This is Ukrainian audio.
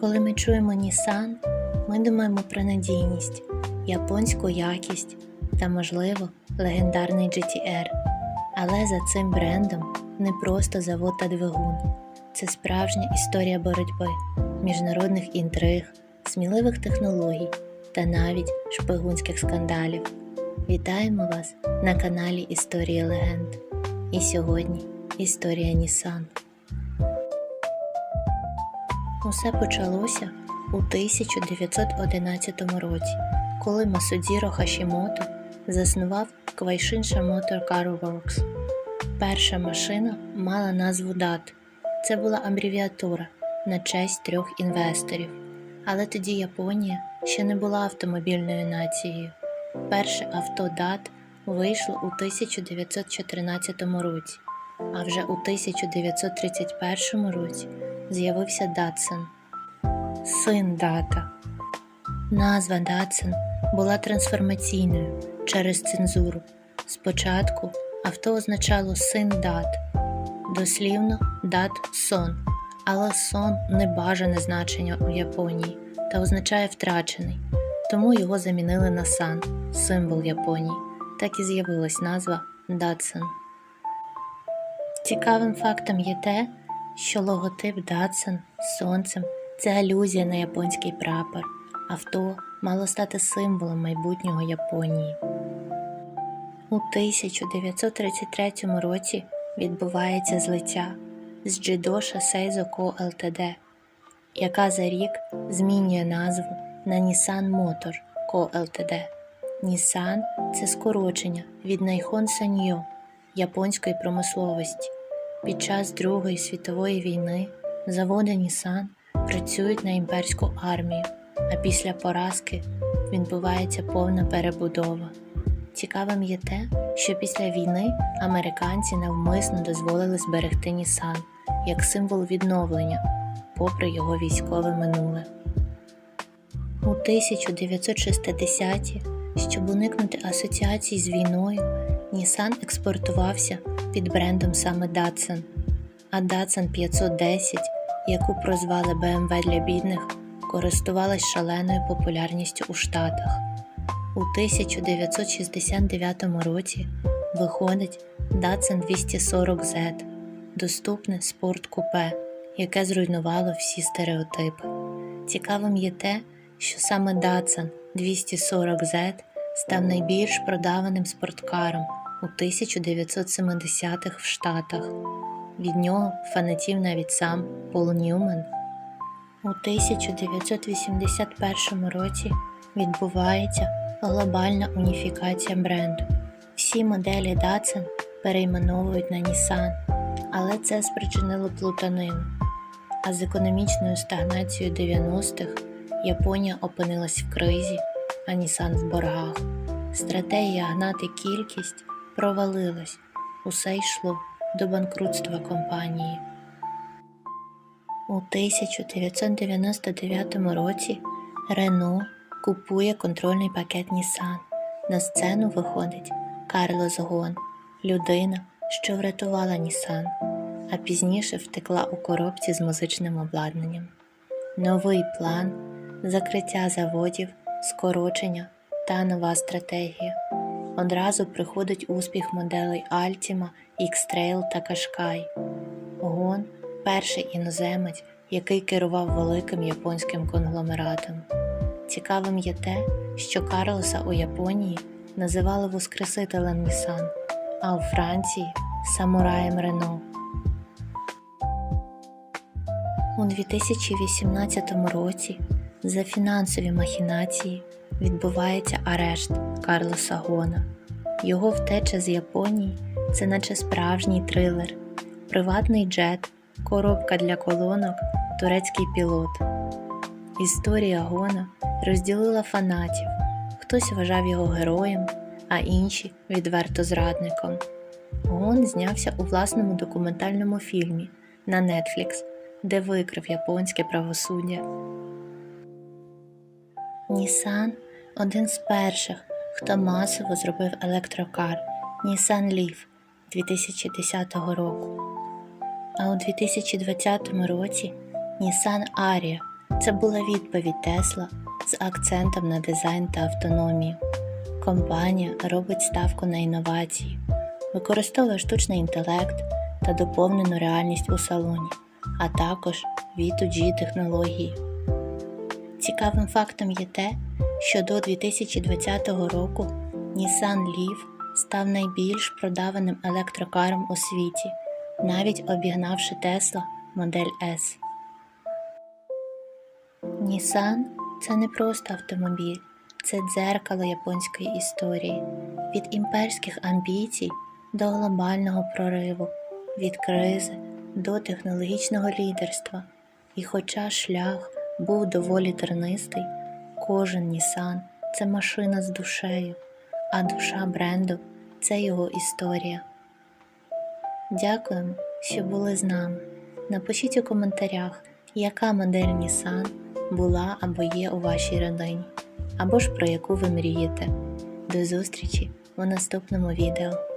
Коли ми чуємо Nissan, ми думаємо про надійність, японську якість та, можливо, легендарний GTR. Але за цим брендом не просто завод та двигун. Це справжня історія боротьби, міжнародних інтриг, сміливих технологій та навіть шпигунських скандалів. Вітаємо вас на каналі Історія легенд. І сьогодні історія Nissan. Усе почалося у 1911 році, коли Масудзіро Хашімото заснував Квайшинша Motor Car Works. Перша машина мала назву DAT. Це була абревіатура на честь трьох інвесторів. Але тоді Японія ще не була автомобільною нацією. Перше авто DAT вийшло у 1914 році, а вже у 1931 році з'явився Datsun. Син Дата. Назва Datsun була трансформаційною через цензуру. Спочатку авто означало син дат, дослівно дат сон, але сон не бажане значення у Японії та означає втрачений, тому його замінили на сан, символ Японії. Так і з'явилась назва Datsun. Цікавим фактом є те, що логотип Datsun з сонцем це алюзія на японський прапор. Авто мало стати символом майбутнього Японії. У 1933 році відбувається злиття з Джидоша Сейзо Ко Ltd, яка за рік змінює назву на Nissan Motor Co. Ltd. Nissan – це скорочення від Найхон Саньо японської промисловості. Під час Другої світової війни заводи Nissan працюють на імперську армію, а після поразки відбувається повна перебудова. Цікавим є те, що після війни американці навмисно дозволили зберегти Нісан як символ відновлення, попри його військове минуле. У 1960-ті, щоб уникнути асоціацій з війною, Нісан експортувався під брендом саме Datsun, а Datsun 510, яку прозвали BMW для бідних, користувалась шаленою популярністю у Штатах. У 1969 році виходить Datsun 240Z, доступне спорткупе, яке зруйнувало всі стереотипи. Цікавим є те, що саме Datsun 240Z став найбільш продаваним спорткаром у 1970-х в Штатах. Від нього фанатів навіть сам Пол Ньюман. У 1981 році відбувається глобальна уніфікація бренду. Всі моделі Datsun перейменовують на Nissan, але це спричинило плутанину. А з економічною стагнацією 90-х Японія опинилась в кризі, а Nissan в боргах. Стратегія гнати кількість провалилась, усе йшло до банкрутства компанії. У 1999 році Рено купує контрольний пакет Nissan. На сцену виходить Карлос Гон, людина, що врятувала Nissan, а пізніше втекла у коробці з музичним обладнанням. Новий план, закриття заводів, скорочення та нова стратегія. Одразу приходить успіх моделей Altima, X-Trail та Qashqai. Гон перший іноземець, який керував великим японським конгломератом. Цікавим є те, що Карлоса у Японії називали Воскресителем Нісан, а у Франції самураєм Рено. У 2018 році за фінансові махінації відбувається арешт Карлоса Гона. Його втеча з Японії це наче справжній трилер, приватний джет, коробка для колонок, турецький пілот. Історія Гона розділила фанатів. Хтось вважав його героєм, а інші відверто зрадником. Гон знявся у власному документальному фільмі на Netflix, де викрив японське правосуддя. Нісан один з перших, хто масово зробив електрокар Nissan Leaf 2010 року. А у 2020 році Nissan Aria Це була відповідь Тесла з акцентом на дизайн та автономію. Компанія робить ставку на інновації, використовує штучний інтелект та доповнену реальність у салоні, а також V2G технології. Цікавим фактом є те, що до 2020 року Nissan Leaf став найбільш продаваним електрокаром у світі, навіть обігнавши Tesla модель S. Nissan – це не просто автомобіль, це дзеркало японської історії, від імперських амбіцій до глобального прориву, від кризи до технологічного лідерства. І хоча шлях був доволі тернистий, кожен Nissan – це машина з душею, а душа бренду це його історія. Дякуємо, що були з нами. Напишіть у коментарях, яка модель Nissan була або є у вашій родині, або ж про яку ви мрієте. До зустрічі у наступному відео.